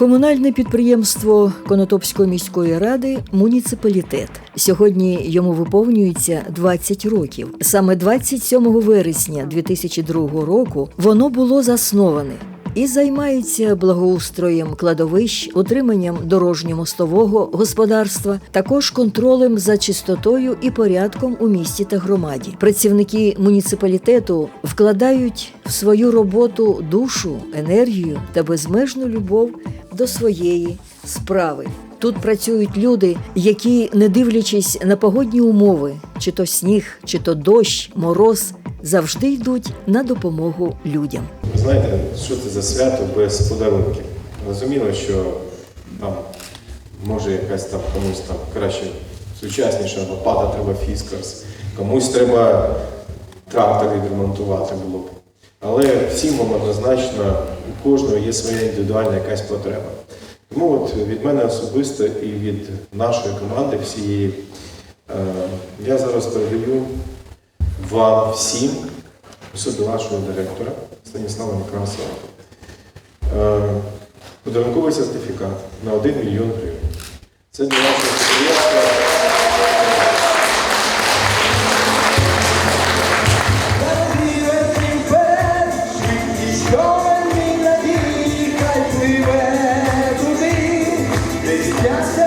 Комунальне підприємство Конотопської міської ради муніципалітет. Сьогодні йому виповнюється 20 років. Саме 27 вересня 2002 року воно було засноване і займається благоустроєм кладовищ, утриманням дорожньо-мостового господарства, також контролем за чистотою і порядком у місті та громаді. Працівники муніципалітету вкладають в свою роботу душу, енергію та безмежну любов до своєї справи. Тут працюють люди, які, не дивлячись на погодні умови, чи то сніг, чи то дощ, мороз, завжди йдуть на допомогу людям. Знаєте, що це за свято без подарунків? Розуміло, що там може якась там комусь там краще сучасніша лопата треба фіскарс, комусь треба трактор відремонтувати було б. Але всім вам однозначно у кожного є своя індивідуальна якась потреба. Тому от від мене особисто і від нашої команди всієї е, я зараз передаю вам всім, особи вашого директора Станіслава Некрасова, е, подарунковий сертифікат на 1 мільйон гривень. Це для нашого підприємства. It's just